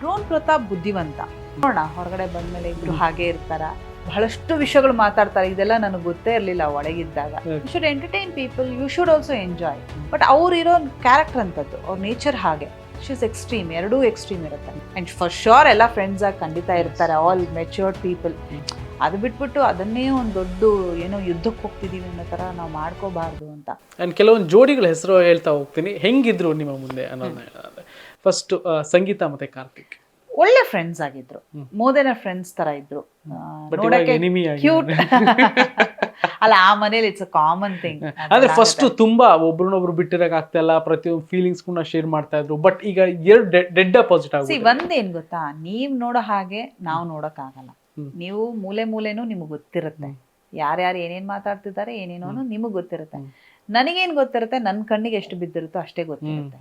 Drone Pratap ಬುದ್ಧಿವಂತ. ನೋಡೋಣ ಹೊರಗಡೆ ಬಂದ್ಮೇಲೆ ಇಬ್ರು ಹಾಗೆ ಇರ್ತಾರ. ಬಹಳಷ್ಟು ವಿಷಯಗಳು ಮಾತಾಡ್ತಾರೆ ಇದೆಲ್ಲ ನನಗೆ ಗೊತ್ತೇ ಇರಲಿಲ್ಲ ಒಳಗಿದ್ದಾಗ. You should entertain people you should also enjoy but ಅವ್ರು ಇರೋ ಕ್ಯಾರೆಕ್ಟರ್ ಅಂತದ್ದು ಅವ್ರ ನೇಚರ್ ಹಾಗೆ. ಶೀಸ್ ಎಕ್ಸ್ಟ್ರೀಮ್ ಎರಡೂ ಎಕ್ಸ್ಟ್ರೀಮ್ ಇರುತ್ತೆ. ಆ್ಯಂಡ್ ಫಾರ್ ಶೋರ್ ಎಲ್ಲ ಫ್ರೆಂಡ್ಸ್ ಆಗಿ ಖಂಡಿತ ಇರ್ತಾರೆ ಆಲ್ ಮೆಚ್ಯೂರ್ಡ್ ಪೀಪಲ್ ಅದು ಬಿಟ್ಬಿಟ್ಟು ಅದನ್ನೇ ಒಂದು ದೊಡ್ಡ ಏನೋ ಯುದ್ಧಕ್ಕೆ ಹೋಗ್ತಿದೀವಿ ಅನ್ನೋ ಥರ ನಾವು ಮಾಡ್ಕೋಬಾರ್ದು ಅಂತ. ಆ್ಯಂಡ್ ಕೆಲವೊಂದು ಜೋಡಿಗಳ ಹೆಸರು ಹೇಳ್ತಾ ಹೋಗ್ತೀನಿ. ಹೆಂಗಿದ್ರು ನಿಮ್ಮ ಮುಂದೆ ಅನ್ನೋದನ್ನ ಫಸ್ಟ್ ಸಂಗೀತ ಮತ್ತೆ ಕಾರ್ತಿಕ್. ಒಳ್ಳೆ ಫ್ರೆಂಡ್ಸ್ ಆಗಿದ್ರು. ಮೋದನ ಫ್ರೆಂಡ್ಸ್ ತರ ಇದ್ರು. ನೋಡಕ್ಕೆ ಕ್ಯೂಟ್ ಅಲ್ಲ ಆ ಮನೇಲಿ ಇಟ್ಸ್ ಕಾಮನ್ ಥಿಂಗ್ ಅಂದ್ರೆ ಫಸ್ಟ್ ತುಂಬಾ ಒಬ್ರನ್ನೊಬ್ರು ಬಿಟ್ಟಿರಕ್ ಆಗ್ತಾ ಇಲ್ಲ ಪ್ರತಿಯೊಂದು ಫೀಲಿಂಗ್ಸ್ ಕೂಡ ಶೇರ್ ಮಾಡ್ತಾ ಇದ್ರು. ಬಟ್ ಈಗ ಎರಡು ಡೆಡ್ ಅಪೋಸಿಟ್ ಆಗುತ್ತೆ ಒಂದೇನ್ ಗೊತ್ತಾ? ನೀವ್ ನೋಡೋ ಹಾಗೆ ನಾವು ನೋಡಕ್ ಆಗಲ್ಲ. ನೀವು ಮೂಲೆ ಮೂಲೆನೂ ನಿಮ್ಗೆ ಗೊತ್ತಿರುತ್ತೆ. ಯಾರ್ಯಾರು ಏನೇನ್ ಮಾತಾಡ್ತಿದ್ದಾರೆ ಏನೇನೋ ನಿಮಗ್ ಗೊತ್ತಿರುತ್ತೆ. ನನಗೇನ್ ಗೊತ್ತಿರುತ್ತೆ? ನನ್ನ ಕಣ್ಣಿಗೆ ಎಷ್ಟು ಬಿದ್ದಿರುತ್ತೋ ಅಷ್ಟೇ ಗೊತ್ತಿರುತ್ತೆ.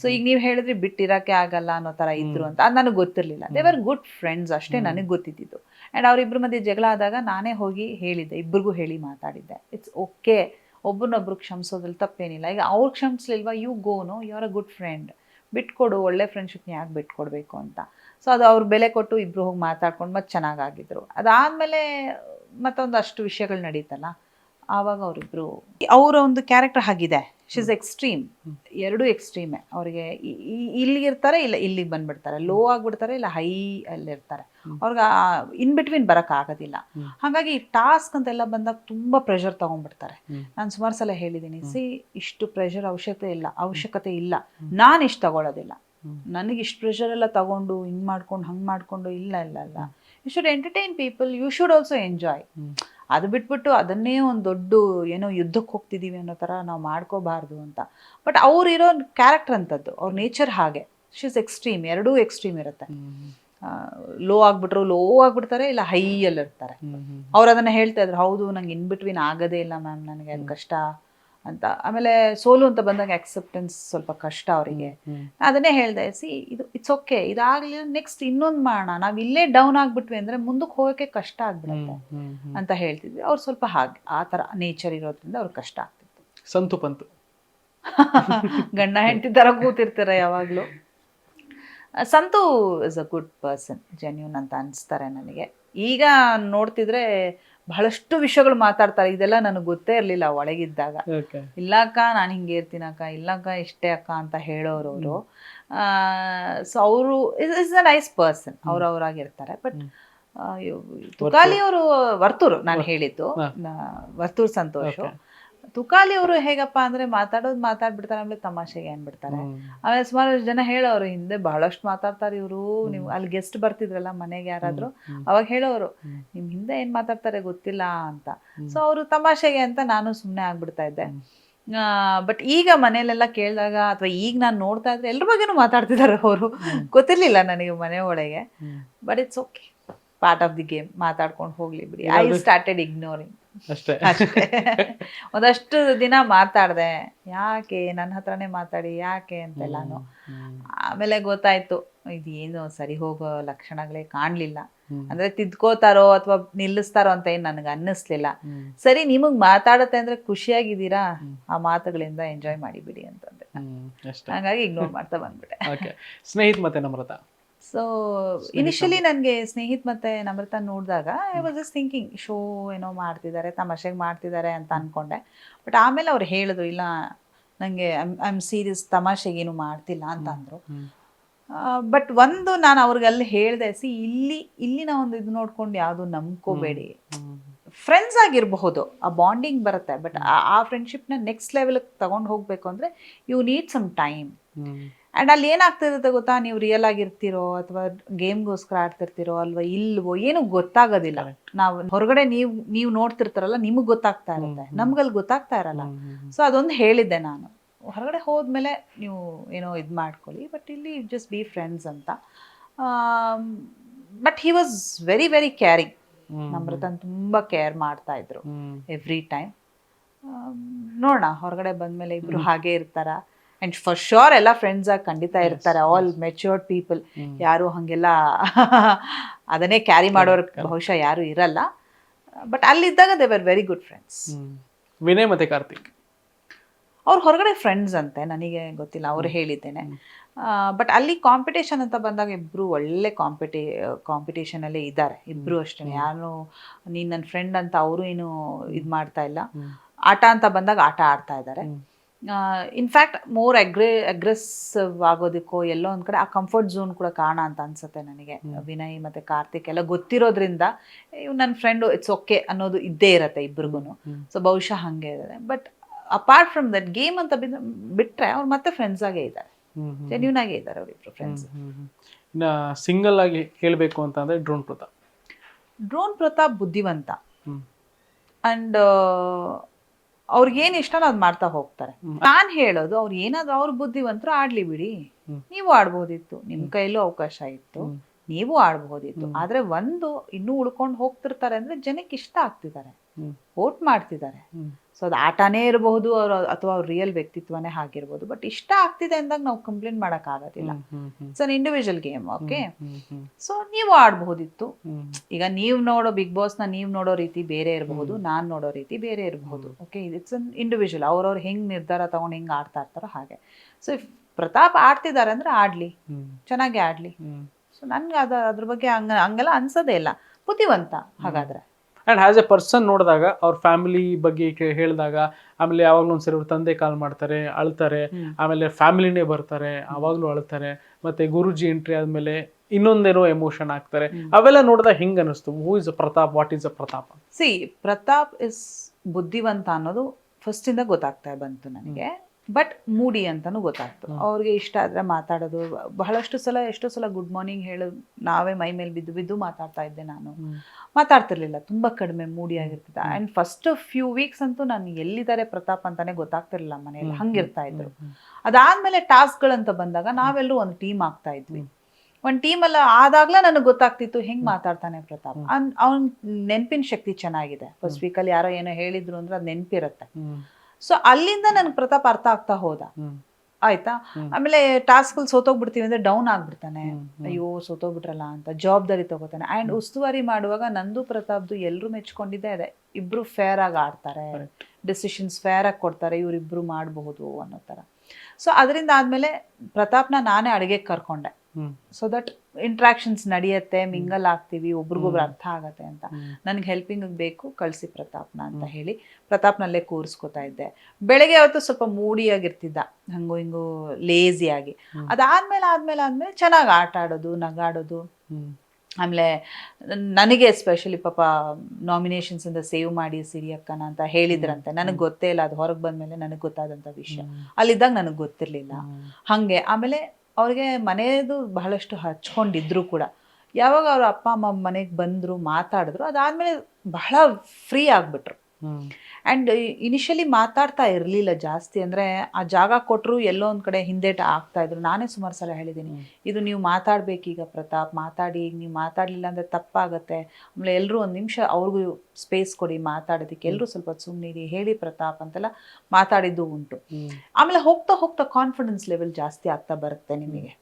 ಸೊ ಈಗ ನೀವ್ ಹೇಳಿದ್ರಿ ಬಿಟ್ಟಿರಕ್ಕೆ ಆಗಲ್ಲ ಅನ್ನೋ ತರ ಇದ್ರು ಅಂತ. ಅದು ನನಗೆ ಗೊತ್ತಿರ್ಲಿಲ್ಲ. ದೇ ವರ್ ಗುಡ್ ಫ್ರೆಂಡ್ಸ್ ಅಷ್ಟೇ ನನಗೆ ಗೊತ್ತಿದ್ದಿದ್ದು. ಅಂಡ್ ಅವ್ರಿಬ್ರ ಮಧ್ಯೆ ಜಗಳ ಆದಾಗ ನಾನೇ ಹೋಗಿ ಹೇಳಿದ್ದೆ. ಇಬ್ಬರಿಗೂ ಹೇಳಿ ಮಾತಾಡಿದ್ದೆ. ಇಟ್ಸ್ ಓಕೆ ಒಬ್ಬರನ್ನೊಬ್ರು ಕ್ಷಮಿಸೋದ್ರಲ್ಲಿ ತಪ್ಪೇನಿಲ್ಲ. ಈಗ ಅವ್ರು ಕ್ಷಮಿಸ್ಲಿಲ್ವಾ? You gonna you are a good friend ಬಿಟ್ಕೊಡು ಒಳ್ಳೆ ಫ್ರೆಂಡ್ಶಿಪ್ನ ಯಾಕೆ ಬಿಟ್ಕೊಡ್ಬೇಕು ಅಂತ. ಸೊ ಅದು ಅವ್ರು ಬೆಲೆ ಕೊಟ್ಟು ಇಬ್ರು ಹೋಗಿ ಮಾತಾಡ್ಕೊಂಡು ಮತ್ತೆ ಚೆನ್ನಾಗಾಗಿದ್ರು ಅದಾದಮೇಲೆ ಮತ್ತೊಂದು ಅಷ್ಟು ವಿಷಯಗಳು ನಡೀತಲ್ಲ. ಆವಾಗ ಅವರಿಬ್ರು ಅವರ ಒಂದು ಕ್ಯಾರೆಕ್ಟರ್ ಹಾಗಿದೆ ಶಿಸ್ ಎಕ್ಸ್ಟ್ರೀಮ್ ಎರಡೂ ಎಕ್ಸ್ಟ್ರೀಮೆ ಅವರಿಗೆ ಇಲ್ಲಿ ಇರ್ತಾರೆ ಇಲ್ಲ ಇಲ್ಲಿಗೆ ಬಂದ್ಬಿಡ್ತಾರೆ. ಲೋ ಆಗ್ಬಿಡ್ತಾರೆ ಇಲ್ಲ ಹೈ ಅಲ್ಲಿ ಇರ್ತಾರೆ ಅವ್ರಿಗೆ ಇನ್ ಬಿಟ್ವೀನ್ ಬರಕ್ ಆಗೋದಿಲ್ಲ. ಹಾಗಾಗಿ ಟಾಸ್ಕ್ ಅಂತೆಲ್ಲ ಬಂದಾಗ ತುಂಬಾ ಪ್ರೆಷರ್ ತಗೊಂಡ್ಬಿಡ್ತಾರೆ. ನಾನು ಸುಮಾರು ಸಲ ಹೇಳಿದ್ದೀನಿ ಸಿ ಇಷ್ಟು ಪ್ರೆಷರ್ ಅವಶ್ಯಕತೆ ಇಲ್ಲ ಅವಶ್ಯಕತೆ ಇಲ್ಲ. ನಾನು ಇಷ್ಟು ತಗೊಳ್ಳೋದಿಲ್ಲ. ನನಗೆ ಇಷ್ಟು ಪ್ರೆಷರ್ ಎಲ್ಲ ತಗೊಂಡು ಹಿಂಗ್ ಮಾಡ್ಕೊಂಡು ಹಂಗ್ ಮಾಡ್ಕೊಂಡು ಇಲ್ಲ ಇಲ್ಲ ಇಲ್ಲ. You should entertain people you should also enjoy. ಅದು ಬಿಟ್ಬಿಟ್ಟು ಅದನ್ನೇ ಒಂದು ದೊಡ್ಡ ಏನೋ ಯುದ್ಧಕ್ಕೆ ಹೋಗ್ತಿದೀವಿ ಅನ್ನೋ ಥರ ನಾವು ಮಾಡ್ಕೋಬಾರ್ದು ಅಂತ. ಬಟ್ ಅವ್ರು ಇರೋ ಕ್ಯಾರೆಕ್ಟರ್ ಅಂತದ್ದು ಅವ್ರ ನೇಚರ್ ಹಾಗೆ. ಶಿಸ್ ಎಕ್ಸ್ಟ್ರೀಮ್ ಎರಡೂ ಎಕ್ಸ್ಟ್ರೀಮ್ ಇರುತ್ತೆ. ಲೋ ಆಗ್ಬಿಟ್ರು ಲೋ ಆಗ್ಬಿಡ್ತಾರೆ ಇಲ್ಲ ಹೈಯಲ್ಲಿ ಇರ್ತಾರೆ ಅವ್ರು ಅದನ್ನ ಹೇಳ್ತಾ ಇದ್ರು ಹೌದು ನಂಗೆ ಇನ್ ಬಿಟ್ವೀನ್ ಆಗೋದೇ ಇಲ್ಲ ಮ್ಯಾಮ್ ನನಗೆ ಅದು ಕಷ್ಟ ಅಂತ. ಆಮೇಲೆ ಸೋಲು ಅಂತ ಬಂದಾಗ ಅಕ್ಸೆಪ್ಟೆನ್ಸ್ ಸ್ವಲ್ಪ ಕಷ್ಟ ಅವರಿಗೆ. ಅದನ್ನೇ ಹೇಳ್ದೆ ಸಿ ಇದು ಇಟ್ಸ್ ಓಕೆ ಇದಾಗಲಿ ನೆಕ್ಸ್ಟ್ ಇನ್ನೊಂದು ಮಾಡೋಣ ನಾವು ಇಲ್ಲೇ ಡೌನ್ ಆಗ್ಬಿಟ್ವಿ ಅಂದ್ರೆ ಮುಂದಕ್ಕೆ ಹೋಗೋಕೆ ಕಷ್ಟ ಆಗ್ಬಿಡುತ್ತೆ. ಅಂತ ಹೇಳ್ತಿದ್ವಿ. ಅವ್ರು ಸ್ವಲ್ಪ ಹಾಗೆ. ಆ ಥರ ನೇಚರ್ ಇರೋದ್ರಿಂದ ಅವ್ರಿಗೆ ಕಷ್ಟ ಆಗ್ತಿತ್ತು. ಸಂತು ಪಂತು. ಗಂಡ ಹೆಂಡತಿ ಥರ ಕೂತಿರ್ತಾರೆ ಯಾವಾಗಲೂ. Santu is a good person genuine ಅಂತ ಅನಿಸ್ತಾರೆ ನನಗೆ. ಈಗ ನೋಡ್ತಿದ್ರೆ ಬಹಳಷ್ಟು ವಿಷಯಗಳು ಮಾತಾಡ್ತಾರೆ. ಇದೆಲ್ಲ ನನಗೆ ಗೊತ್ತೇ ಇರಲಿಲ್ಲ ಒಳಗಿದ್ದಾಗ. ಇಲ್ಲ ಅಕ್ಕ ನಾನು ಹಿಂಗೆ ಇಲ್ಲ ಅಕ್ಕ ಇಷ್ಟೇ ಅಕ್ಕ ಅಂತ ಹೇಳೋರು ಅವರು ಸೊ ಅವರು ಇಸ್ ಅ ನೈಸ್ ಪರ್ಸನ್ ಅವ್ರವ್ರಾಗಿರ್ತಾರೆ. ಬಟ್ ತುಕಾಲಿ ಅವರು ವರ್ತೂರು ನಾನು ಹೇಳಿದ್ದು. ವರ್ತೂರು ಸಂತೋಷ್. ತುಕಾಲಿ ಅವರು ಹೇಗಪ್ಪ ಅಂದ್ರೆ ಮಾತಾಡೋದು ಮಾತಾಡ್ಬಿಡ್ತಾರೆ ಆಮೇಲೆ ತಮಾಷೆಗೆ ಅನ್ಬಿಡ್ತಾರೆ ಆಮೇಲೆ ಸುಮಾರು ಜನ ಹೇಳೋರು ಹಿಂದೆ ಬಹಳಷ್ಟು ಮಾತಾಡ್ತಾರೆ ಇವರು. ನೀವು ಅಲ್ಲಿ ಗೆಸ್ಟ್ ಬರ್ತಿದ್ರಲ್ಲ ಮನೆಗೆ ಯಾರಾದ್ರೂ ಅವಾಗ ಹೇಳೋರು. ನಿಮ್ ಹಿಂದೆ ಏನ್ ಮಾತಾಡ್ತಾರೆ ಗೊತ್ತಿಲ್ಲ ಅಂತ. ಸೊ ಅವರು ತಮಾಷೆಗೆ ಅಂತ ನಾನು ಸುಮ್ಮನೆ ಆಗ್ಬಿಡ್ತಾ ಇದ್ದೆ. ಬಟ್ ಈಗ ಮನೇಲೆಲ್ಲ ಕೇಳಿದಾಗ ಅಥವಾ ಈಗ ನಾನು ನೋಡ್ತಾ ಇದ್ರೆ ಎಲ್ರ ಬಗ್ಗೆನೂ ಮಾತಾಡ್ತಿದ್ದಾರೆ ಅವರು. ಗೊತ್ತಿರ್ಲಿಲ್ಲ ನನಗೆ ಮನೆ ಒಳಗೆ. But it's okay part of the game ಮಾತಾಡ್ಕೊಂಡು ಹೋಗ್ಲಿ ಬಿಡಿ. ಐ ಸ್ಟಾರ್ಟೆಡ್ ಇಗ್ನೋರಿಂಗ್ ಅಷ್ಟೇ. ಒಂದಷ್ಟು ದಿನ ಮಾತಾಡ್ದೆ. ಯಾಕೆ ನನ್ನ ಹತ್ರನೇ ಮಾತಾಡಿ ಯಾಕೆ ಅಂತೆಲ್ಲಾನು ಆಮೇಲೆ ಗೊತ್ತಾಯ್ತು ಇದೇನು ಸರಿ ಹೋಗೋ ಲಕ್ಷಣಗಳೇ ಕಾಣ್ಲಿಲ್ಲ. ಅಂದ್ರೆ ತಿದ್ಕೋತಾರೋ ಅಥವಾ ನಿಲ್ಲಿಸ್ತಾರೋ ಅಂತ ಏನ್ ನನಗೆ ಅನ್ನಿಸ್ಲಿಲ್ಲ. ಸರಿ ನಿಮಗ್ ಮಾತಾಡತ್ತೆ ಅಂದ್ರೆ ಖುಷಿಯಾಗಿದ್ದೀರಾ? ಆ ಮಾತುಗಳಿಂದ ಎಂಜಾಯ್ ಮಾಡಿಬಿಡಿ ಅಂತಂದೆ. ಹಂಗಾಗಿ ಇಗ್ನೋರ್ ಮಾಡ್ತಾ ಬಂದ್ಬಿಟ್ಟೆ. ಸ್ನೇಹಿತ್ ಮತ್ತೆ ನಮ್ರತ. ಸೊ ಇನಿಷಿಯಲಿ ನನಗೆ ಸ್ನೇಹಿತ್ ಮತ್ತೆ ನಮ್ರತ ನೋಡಿದಾಗ I was just thinking show ಏನೋ ಮಾಡ್ತಿದ್ದಾರೆ ತಮಾಷೆಗೆ ಮಾಡ್ತಿದ್ದಾರೆ ಅಂತ ಅನ್ಕೊಂಡೆ. ಬಟ್ ಆಮೇಲೆ ಅವ್ರು ಹೇಳಿದ್ರು ಇಲ್ಲ ನನಗೆ ಐ ಆಮ್ ಸೀರಿಯಸ್ ತಮಾಷೆಗೇನು ಮಾಡ್ತಿಲ್ಲ ಅಂತ ಅಂದರು. ಬಟ್ ಒಂದು ನಾನು ಅವ್ರಿಗೆ ಅಲ್ಲಿ ಹೇಳಿದೆ ಸಿ ಇಲ್ಲಿ ಇಲ್ಲಿನ ಒಂದು ಇದು ನೋಡ್ಕೊಂಡು ಯಾವುದು ನಂಬ್ಕೋಬೇಡಿ. ಫ್ರೆಂಡ್ಸ್ ಆಗಿರಬಹುದು ಆ ಬಾಂಡಿಂಗ್ ಬರುತ್ತೆ ಬಟ್ ಆ ಫ್ರೆಂಡ್ಶಿಪ್ನ ನೆಕ್ಸ್ಟ್ ಲೆವೆಲ್ಗೆ ತಗೊಂಡು ಹೋಗಬೇಕು ಅಂದರೆ you need some time and ಅಲ್ಲಿ ಏನಾಗ್ತಿರುತ್ತೆ ಗೊತ್ತಾ? ನೀವು ರಿಯಲ್ ಆಗಿರ್ತಿರೋ ಅಥವಾ ಗೇಮ್ಗೋಸ್ಕರ ಆಡ್ತಿರ್ತಿರೋ ಅಲ್ವಾ ಇಲ್ವೋ ಏನು ಗೊತ್ತಾಗೋದಿಲ್ಲ. ನಾವು ಹೊರಗಡೆ ನೀವು ನೀವು ನೋಡ್ತಿರ್ತಾರಲ್ಲ ನಿಮಗೆ ಗೊತ್ತಾಗ್ತಾ ಇರುತ್ತೆ. ನಮ್ಗಲ್ಲಿ ಗೊತ್ತಾಗ್ತಾ ಇರಲ್ಲ. ಸೊ ಅದೊಂದು ಹೇಳಿದ್ದೆ ನಾನು. ಹೊರಗಡೆ ಹೋದ್ಮೇಲೆ ನೀವು ಏನೋ ಇದು ಮಾಡ್ಕೊಳ್ಳಿ. ಬಟ್ ಇಲ್ಲಿ ಜಸ್ಟ್ ಬಿ ಫ್ರೆಂಡ್ಸ್ ಅಂತ. But he was very very caring ನಮ್ರತನ್ ತುಂಬ ಕೇರ್ ಮಾಡ್ತಾ ಇದ್ರು ಎವ್ರಿ ಟೈಮ್ ನೋಡೋಣ. ಹೊರಗಡೆ ಬಂದ್ಮೇಲೆ ಇಬ್ರು ಹಾಗೆ ಇರ್ತಾರ? ಅಂಡ್ ಫಾರ್ ಶೋರ್ ಎಲ್ಲ ಫ್ರೆಂಡ್ಸ್ ಆಗಿ ಖಂಡಿತ ಇರ್ತಾರೆ. ಆಲ್ ಮೆಚ್ಯೂರ್ಡ್ ಪೀಪಲ್ ಯಾರು ಹಂಗೆಲ್ಲ ಅದನ್ನೇ ಕ್ಯಾರಿ ಮಾಡೋರ್ ಬಹುಶಃ ಯಾರು ಇರಲ್ಲ. But ಅಲ್ಲಿದ್ದಾಗ they were very good friends Vinay ಮತ್ತೆ ಕಾರ್ತಿಕ್? ಅವ್ರು ಹೊರಗಡೆ ಫ್ರೆಂಡ್ಸ್ ಅಂತೆ ನನಗೆ ಗೊತ್ತಿಲ್ಲ ಅವ್ರು ಹೇಳಿದ್ದೇನೆ. ಬಟ್ ಅಲ್ಲಿ ಕಾಂಪಿಟೇಷನ್ ಅಂತ ಬಂದಾಗ ಇಬ್ಬರು ಒಳ್ಳೆ ಕಾಂಪಿಟೇ ಕಾಂಪಿಟೇಷನಲ್ಲೇ ಇದ್ದಾರೆ. ಇಬ್ಬರು ಅಷ್ಟೇ. ಯಾರು ನೀನು ನನ್ನ ಫ್ರೆಂಡ್ ಅಂತ ಅವರು ಏನು ಇದು ಮಾಡ್ತಾ ಇಲ್ಲ. ಆಟ ಅಂತ ಬಂದಾಗ ಆಟ ಆಡ್ತಾ ಇದ್ದಾರೆ. ಇನ್ಫ್ಯಾಕ್ಟ್ ಮೋರ್ ಅಗ್ರೆ ಅಗ್ರೆಸಿವ್ ಆಗೋದಕ್ಕೋ ಎಲ್ಲೋ ಒಂದು ಕಡೆ ಆ ಕಂಫರ್ಟ್ ಝೋನ್ ಕೂಡ ಕಾರಣ ಅಂತ ಅನ್ಸುತ್ತೆ ನನಗೆ. ವಿನಯ್ ಮತ್ತೆ ಕಾರ್ತಿಕ್ ಎಲ್ಲ ಗೊತ್ತಿರೋದ್ರಿಂದ ಇವ್ ನನ್ನ ಫ್ರೆಂಡು ಇಟ್ಸ್ ಓಕೆ ಅನ್ನೋದು ಇದ್ದೇ ಇರತ್ತೆ ಇಬ್ರಿಗೂ ಸೊ ಬಹುಶಃ ಹಾಗೆ ಇದ್ದಾರೆ but apart from that game ಅಂತ ಬಿಟ್ರೆ ಅವ್ರು ಮತ್ತೆ ಫ್ರೆಂಡ್ಸ್ ಆಗೇ ಇದ್ದಾರೆ. ಜೆನ್ಯೂನ್ ಆಗೇ ಇದ್ದಾರೆ ಅವರಿಬ್ರು ಫ್ರೆಂಡ್ಸ್ ಇನ್ನ ಸಿಂಗಲ್ ಆಗಿ ಹೇಳಬೇಕು ಅಂತಂದ್ರೆ ಡ್ರೋನ್ ಪ್ರತಾಪ್. ಡ್ರೋನ್ ಪ್ರತಾಪ್ ಬುದ್ಧಿವಂತ. ಹ್ಮ್. ಅವ್ರಿಗೇನ್ ಇಷ್ಟನೋ ಅದ್ ಮಾಡ್ತಾ ಹೋಗ್ತಾರೆ. ನಾನ್ ಹೇಳೋದು ಅವ್ರು ಏನಾದ್ರು ಅವ್ರ ಬುದ್ಧಿವಂತರು ಆಡ್ಲಿ ಬಿಡಿ. ನೀವು ಆಡ್ಬೋದಿತ್ತು. ನಿಮ್ ಕೈಲೂ ಅವಕಾಶ ಇತ್ತು. ನೀವು ಆಡ್ಬಹುದಿತ್ತು ಆದ್ರೆ ಒಂದು ಇನ್ನೂ ಉಳ್ಕೊಂಡು ಹೋಗ್ತಿರ್ತಾರೆ ಅಂದ್ರೆ ಜನಕ್ಕೆ ಇಷ್ಟ ಆಗ್ತಿದ್ದಾರೆ. ವೋಟ್ ಮಾಡ್ತಿದ್ದಾರೆ. ಸೊ ಅದು ಆಟನೇ ಇರಬಹುದು ಅವ್ರ ಅಥವಾ ಅವ್ರ ರಿಯಲ್ ವ್ಯಕ್ತಿತ್ವನೇ ಆಗಿರ್ಬೋದು ಬಟ್ ಇಷ್ಟ ಆಗ್ತಿದೆ ಅಂದಾಗ ನಾವು ಕಂಪ್ಲೇಂಟ್ ಮಾಡಕ್ ಆಗೋದಿಲ್ಲ. It's an individual game okay so ನೀವು ಆಡ್ಬಹುದಿತ್ತು ಈಗ ನೀವು ನೋಡೋ ಬಿಗ್ ಬಾಸ್ನ ನೀವು ನೋಡೋ ರೀತಿ ಬೇರೆ ಇರಬಹುದು ನಾನ್ ನೋಡೋ ರೀತಿ ಬೇರೆ ಇರಬಹುದು ಓಕೆ ಇಟ್ಸ್ ಅನ್ ಇಂಡಿವಿಜುವಲ್ ಅವ್ರವ್ರು ಹೆಂಗ್ ನಿರ್ಧಾರ ತಗೊಂಡು ಹೆಂಗ್ ಆಡ್ತಾ ಇರ್ತಾರೋ ಹಾಗೆ. ಸೊ ಇಫ್ ಪ್ರತಾಪ್ ಆಡ್ತಿದ್ದಾರೆ ಅಂದ್ರೆ ಆಡ್ಲಿ ಚೆನ್ನಾಗಿ ಆಡ್ಲಿ. ಸೊ ನನ್ಗೆ ಅದ ಅದ್ರ ಬಗ್ಗೆ ಹಂಗ ಹಂಗೆಲ್ಲ ಅನ್ಸೋದೇ ಇಲ್ಲ. ಬುದ್ಧಿವಂತ ಹಾಗಾದ್ರೆ. ಅಂಡ್ ಆ್ಯಸ್ ಎ ಪರ್ಸನ್ ನೋಡಿದಾಗ ಅವ್ರ ಫ್ಯಾಮಿಲಿ ಬಗ್ಗೆ ಹೇಳಿದಾಗ ಆಮೇಲೆ ಯಾವಾಗಲೂ ಒಂದ್ಸರಿ ಅವ್ರ ತಂದೆ ಕಾಲ್ ಮಾಡ್ತಾರೆ ಅಳ್ತಾರೆ. ಆಮೇಲೆ ಫ್ಯಾಮಿಲಿನೇ ಬರ್ತಾರೆ ಆವಾಗಲೂ ಅಳ್ತಾರೆ ಮತ್ತೆ ಗುರುಜಿ ಎಂಟ್ರಿ ಆದಮೇಲೆ ಇನ್ನೊಂದೇನೋ ಎಮೋಷನ್ ಆಗ್ತಾರೆ. ಅವೆಲ್ಲ ನೋಡಿದಾಗ ಹೆಂಗೆ ಅನಿಸ್ತು who is a Pratap what is a Pratap see Pratap is ಬುದ್ಧಿವಂತ ಅನ್ನೋದು ಫಸ್ಟಿಂದ ಗೊತ್ತಾಗ್ತಾ ಬಂತು ನನಗೆ. ಬಟ್ ಮೂಡಿ ಅಂತಾನು ಗೊತ್ತಾಗ್ತದೆ ಅವ್ರಿಗೆ ಇಷ್ಟ ಆದ್ರೆ ಮಾತಾಡೋದು. ಬಹಳಷ್ಟು ಸಲ ಎಷ್ಟೋ ಸಲ ಗುಡ್ ಮಾರ್ನಿಂಗ್ ಹೇಳು ನಾವೇ ಮೈ ಮೇಲೆ ಬಿದ್ದು ಬಿದ್ದು ಮಾತಾಡ್ತಾ ಇದ್ದೆ ನಾನು. ಮಾತಾಡ್ತಿರ್ಲಿಲ್ಲ. ತುಂಬಾ ಕಡಿಮೆ ಮೂಡಿ ಆಗಿರ್ತಿದ್ದ ಅಂಡ್ ಫಸ್ಟ್ ಫ್ಯೂ ವೀಕ್ಸ್ ಅಂತೂ ನಾನು ಎಲ್ಲಿದ್ದಾರೆ ಪ್ರತಾಪ್ ಅಂತಾನೆ ಗೊತ್ತಾಗ್ತಿರ್ಲಿಲ್ಲ ಮನೆಯಲ್ಲಿ. ಹಂಗಿರ್ತಾ ಇದ್ರು. ಅದಾದ್ಮೇಲೆ ಟಾಸ್ಕ್ಗಳಂತ ಬಂದಾಗ ನಾವೆಲ್ಲರೂ ಒಂದು ಟೀಮ್ ಆಗ್ತಾ ಇದ್ವಿ. ಒಂದ್ ಟೀಮ್ ಅಲ್ಲಿ ಆದಾಗ್ಲೇ ನನಗೆ ಗೊತ್ತಾಗ್ತಿತ್ತು ಹೆಂಗ್ ಮಾತಾಡ್ತಾನೆ ಪ್ರತಾಪ್. ಅವ್ನ ನೆನಪಿನ ಶಕ್ತಿ ಚೆನ್ನಾಗಿದೆ. ಫಸ್ಟ್ ವೀಕಲ್ಲಿ ಯಾರೋ ಏನೋ ಹೇಳಿದ್ರು ಅಂದ್ರೆ ಅದು ನೆನಪಿರುತ್ತೆ. ಸೊ ಅಲ್ಲಿಂದ ನನ್ಗೆ ಪ್ರತಾಪ್ ಅರ್ಥ ಆಗ್ತಾ ಹೋದ. ಆಯ್ತಾ? ಆಮೇಲೆ ಟಾಸ್ಕ್ ಸೋತೋಗ್ಬಿಡ್ತೀವಿ ಅಂದ್ರೆ ಡೌನ್ ಆಗ್ಬಿಡ್ತಾನೆ. ಅಯ್ಯೋ ಸೋತೋಗ್ಬಿಟ್ರಲ್ಲ ಅಂತ ಜವಾಬ್ದಾರಿ ತಗೋತಾನೆ. ಅಂಡ್ ಉಸ್ತುವಾರಿ ಮಾಡುವಾಗ ನಂದು ಪ್ರತಾಪ್ದು ಎಲ್ಲರೂ ಮೆಚ್ಕೊಂಡಿದ್ದೇ ಇದೆ ಇಬ್ರು ಫೇರ್ ಆಗಿ ಆಡ್ತಾರೆ. ಡಿಸಿಷನ್ಸ್ ಫೇರ್ ಆಗಿ ಕೊಡ್ತಾರೆ. ಇವ್ರಿಬ್ರು ಮಾಡಬಹುದು ಅನ್ನೋ ತರ. ಸೊ ಅದರಿಂದ ಆದ್ಮೇಲೆ ಪ್ರತಾಪ್ನ ನಾನೇ ಅಡಿಗೆ ಕರ್ಕೊಂಡೆ. ಸೊ ದಟ್ ಇಂಟ್ರಾಕ್ಷನ್ಸ್ ನಡೆಯುತ್ತೆ ಮಿಂಗಲ್ ಆಗ್ತೀವಿ ಒಬ್ರಿಗೊಬ್ರು ಅರ್ಥ ಆಗತ್ತೆ ಅಂತ. ನನಗೆ ಹೆಲ್ಪಿಂಗ್ ಬೇಕು ಕಳಿಸಿ ಪ್ರತಾಪ್ನ ಅಂತ ಹೇಳಿ ಪ್ರತಾಪ್ನಲ್ಲೇ ಕೂರಿಸ್ಕೊತಾ ಇದ್ದೆ. ಬೆಳಗ್ಗೆ ಅವತ್ತು ಸ್ವಲ್ಪ ಮೂಡಿಯಾಗಿರ್ತಿದ್ದ ಹಂಗು ಹಿಂಗು ಲೇಸಿಯಾಗಿ ಅದಾದ್ಮೇಲೆ ಆದ್ಮೇಲೆ ಆದ್ಮೇಲೆ ಚೆನ್ನಾಗಿ ಆಟ ಆಡೋದು ನಗಾಡೋದು. ಆಮೇಲೆ ನನಗೆ ಎಸ್ಪೆಷಲಿ ಪಾಪ ನಾಮಿನೇಷನ್ಸ್ ಇಂದ ಸೇವ್ ಮಾಡಿ ಸಿರಿಯಕ್ಕನ ಅಂತ ಹೇಳಿದ್ರಂತೆ. ನನಗೆ ಗೊತ್ತೇ ಇಲ್ಲ ಅದು ಹೊರಗೆ ಬಂದ್ಮೇಲೆ ನನಗೆ ಗೊತ್ತಾದಂಥ ವಿಷಯ. ಅಲ್ಲಿದ್ದಾಗ ನನಗೆ ಗೊತ್ತಿರಲಿಲ್ಲ. ಹಾಗೆ ಆಮೇಲೆ ಅವ್ರಿಗೆ ಮನೆಯದು ಬಹಳಷ್ಟು ಹಚ್ಕೊಂಡಿದ್ರು ಕೂಡ. ಯಾವಾಗ ಅವ್ರ ಅಪ್ಪ, ಅಮ್ಮ ಮನೆಗೆ ಬಂದರು, ಮಾತಾಡಿದ್ರು, ಅದಾದಮೇಲೆ ಬಹಳ ಫ್ರೀ ಆಗ್ಬಿಟ್ರು. ಆ್ಯಂಡ್ ಇನಿಷಿಯಲಿ ಮಾತಾಡ್ತಾ ಇರಲಿಲ್ಲ ಜಾಸ್ತಿ. ಅಂದರೆ ಆ ಜಾಗ ಕೊಟ್ಟರು ಎಲ್ಲೋ ಒಂದು ಕಡೆ ಹಿಂದೇಟ ಆಗ್ತಾ ಇದ್ರು. ನಾನೇ ಸುಮಾರು ಸಲ ಹೇಳಿದ್ದೀನಿ ಇದು ನೀವು ಮಾತಾಡಬೇಕೀಗ ಪ್ರತಾಪ್ ಮಾತಾಡಿ ಈಗ ನೀವು ಮಾತಾಡಲಿಲ್ಲ ಅಂದರೆ ತಪ್ಪಾಗತ್ತೆ. ಆಮೇಲೆ ಎಲ್ಲರೂ ಒಂದು ನಿಮಿಷ ಅವ್ರಿಗೂ ಸ್ಪೇಸ್ ಕೊಡಿ ಮಾತಾಡೋದಕ್ಕೆ. ಎಲ್ಲರೂ ಸ್ವಲ್ಪ ಸುಮ್ಮನಿರಿ ಹೇಳಿ ಪ್ರತಾಪ್ ಅಂತೆಲ್ಲ ಮಾತಾಡಿದ್ದು ಉಂಟು. ಆಮೇಲೆ ಹೋಗ್ತಾ ಹೋಗ್ತಾ ಕಾನ್ಫಿಡೆನ್ಸ್ ಲೆವೆಲ್ ಜಾಸ್ತಿ ಆಗ್ತಾ ಬರುತ್ತೆ ನಿಮಗೆ.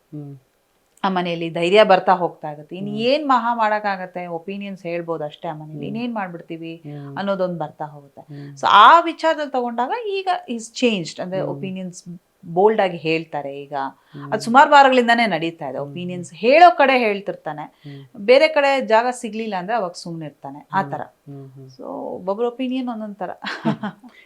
ಆ ಮನೆಯಲ್ಲಿ ಧೈರ್ಯ ಬರ್ತಾ ಹೋಗ್ತಾ ಇರುತ್ತೆ ಇನ್ನು ಏನ್ ಮಹಾ ಮಾಡಕ್ಕಾಗತ್ತೆ? ಒಪಿನಿಯನ್ಸ್ ಹೇಳ್ಬೋದು ಅಷ್ಟೇ ಆ ಮನೇಲಿ ಇನ್ನೇನ್ ಮಾಡ್ಬಿಡ್ತೀವಿ ಅನ್ನೋದೊಂದು ಬರ್ತಾ ಹೋಗುತ್ತೆ. ಸೊ ಆ ವಿಚಾರದಲ್ಲಿ ತಗೊಂಡಾಗ ಈಗ ಇಸ್ ಚೇಂಜ್ಡ್ ಅಂದ್ರೆ ಒಪಿನಿಯನ್ಸ್ ಬೋಲ್ಡ್ ಆಗಿ ಹೇಳ್ತಾರೆ ಈಗ. ಅದು ಸುಮಾರು ವಾರಗಳಿಂದಾನೇ ನಡೀತಾ ಇದೆ. ಒಪಿನಿಯನ್ಸ್ ಹೇಳೋ ಕಡೆ ಹೇಳ್ತಿರ್ತಾನೆ. ಬೇರೆ ಕಡೆ ಜಾಗ ಸಿಗ್ಲಿಲ್ಲ ಅಂದ್ರೆ ಅವಾಗ ಸುಮ್ಮನೆ ಇರ್ತಾನೆ ಆ ತರ ಸೊ ಒಬ್ಬೊಬ್ರ ಒಪಿನಿಯನ್ ಒಂದೊಂದ್ ತರ